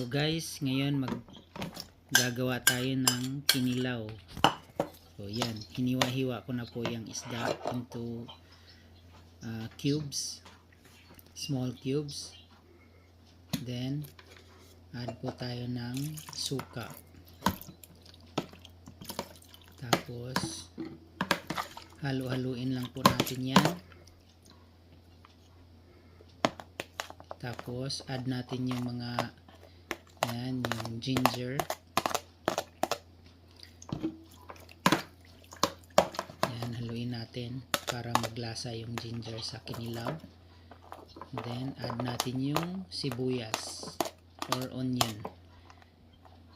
So guys, ngayon mag gagawa tayo ng kinilaw. So yan, hiniwa-hiwa ko na po yung isda into uh, cubes, small cubes. Then add po tayo ng suka. Tapos halu-haluin lang po natin yan. Tapos add natin yung mga yan, yung ginger. Yan, haluin natin para maglasa yung ginger sa kinilaw. Then, add natin yung sibuyas or onion.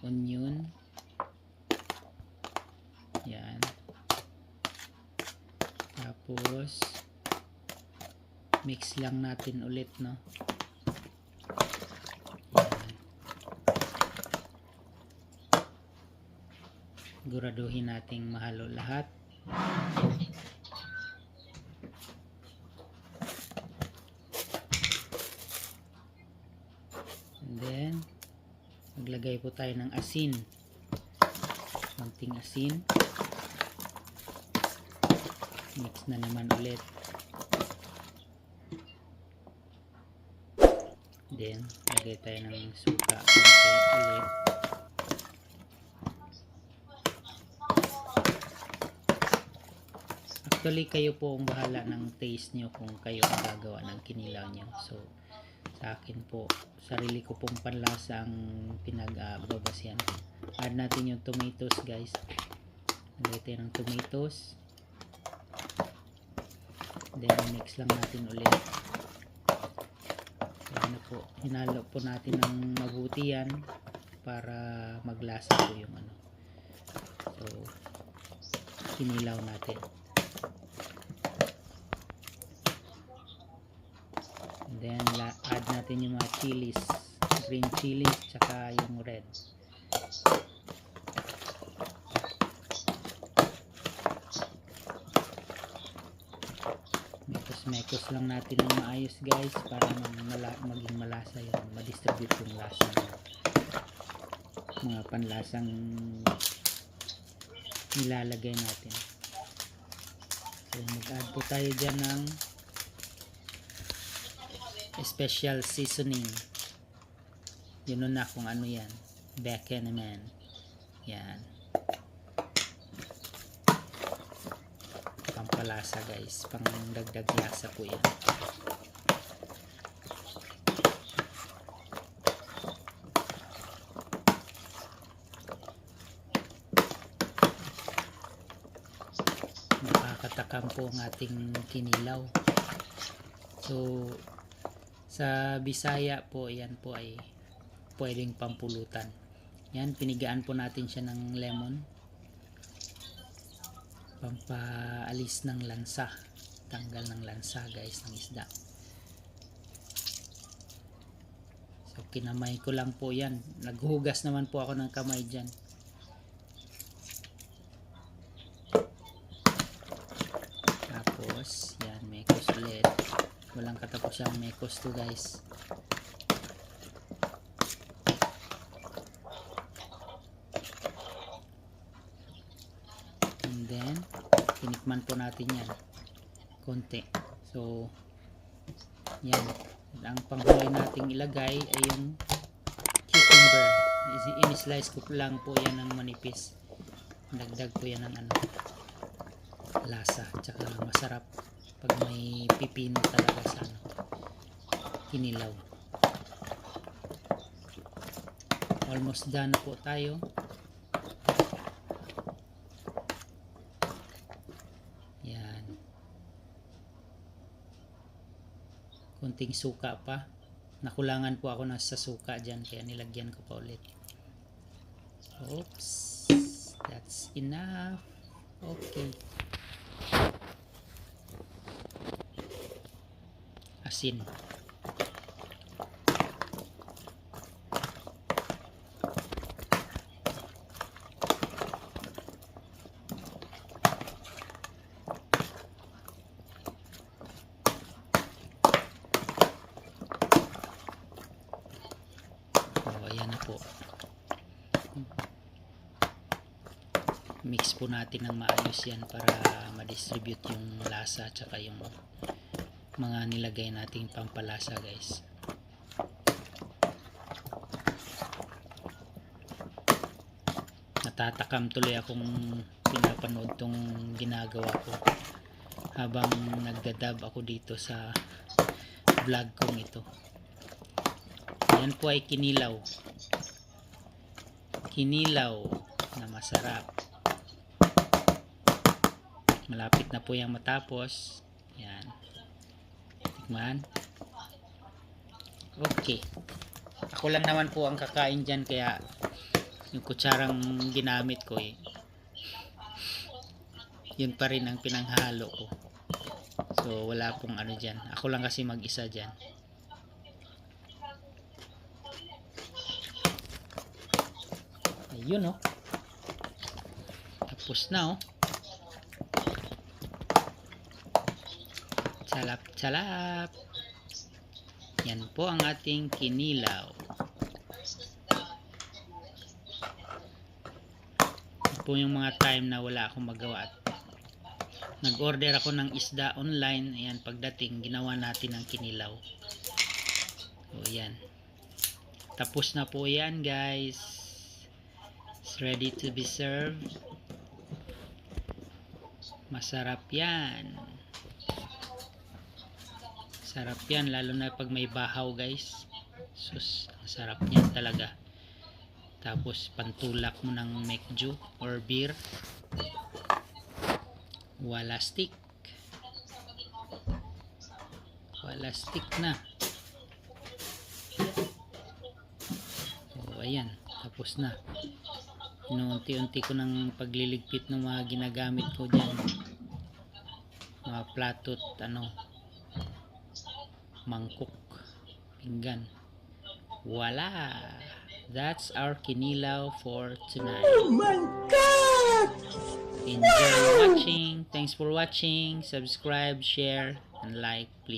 Onion. Yan. Tapos, mix lang natin ulit, no? Siguraduhin nating mahalo lahat. And then, maglagay po tayo ng asin. Konting asin. Mix na naman ulit. Then, lagay tayo ng suka. Konti ulit. Actually, kayo po ang bahala ng taste nyo kung kayo ang gagawa ng kinilaw nyo. So, sa akin po, sarili ko pong panlasa ang pinag-babasyan. Add natin yung tomatoes, guys. Lagay tayo ng tomatoes. Then, mix lang natin ulit. Ayan na po. Hinalo po natin ng mabuti yan para maglasa po yung ano. So, kinilaw natin. And then la- add natin yung mga chilies, green chilies tsaka yung red. Mekos-mekos lang natin ng maayos guys para mag- mala- maging malasa yun, ma-distribute yung lasa mga panlasang nilalagay natin. So mag-add po tayo dyan ng special seasoning. Yun na kung ano yan. Bacon naman. Yan. Pampalasa guys. Pang dagdag lasa po yan. Nakakatakam po ang ating kinilaw. So, sa Bisaya po, yan po ay pwedeng pampulutan. Yan, pinigaan po natin siya ng lemon. Pampaalis ng lansa. Tanggal ng lansa guys ng isda. So, kinamay ko lang po yan. Naghugas naman po ako ng kamay dyan. Tapos, yan, mekos ulit. Walang katapos yung mekos to guys. And then, tinikman po natin yan. Konti. So, yan. Ang panghuli nating ilagay ay yung cucumber. In-slice ko lang po yan ng manipis. Dagdag po yan ng ano, lasa. Tsaka masarap pag may pipino talaga sa ano, kinilaw. Almost done na po tayo. Yan. Kunting suka pa. Nakulangan po ako na sa suka dyan kaya nilagyan ko pa ulit. Oops. That's enough. Okay. asin. Oh, mix po natin ng maayos yan para ma-distribute yung lasa at saka yung mga nilagay nating pampalasa guys. Natatakam tuloy akong pinapanood tong ginagawa ko habang nagdadab ako dito sa vlog kong ito. Yan po ay kinilaw. Kinilaw na masarap. Malapit na po yung matapos tikman okay. Ako lang naman po ang kakain dyan kaya yung kutsarang ginamit ko eh yun pa rin ang pinanghalo ko. So wala pong ano dyan. Ako lang kasi mag isa dyan. Ayun oh. Tapos na oh salap salap yan po ang ating kinilaw. Yan po yung mga time na wala akong magawa. At nag-order ako ng isda online. Ayan pagdating ginawa natin ang kinilaw. So yan. Tapos na po yan guys. It's ready to be served. Masarap yan sarap yan lalo na pag may bahaw guys. Sus ang sarap niyan talaga. Tapos pantulak mo ng mekju or beer. Wala stick. Wala stick na. So ayan. Tapos na. Inuunti-unti ko ng pagliligpit ng mga ginagamit ko dyan. Mga platot ano mangkok. Pinggan. Wala. That's our kinilaw for tonight. Oh my God! enjoy watching. Thanks for watching. Subscribe share and like please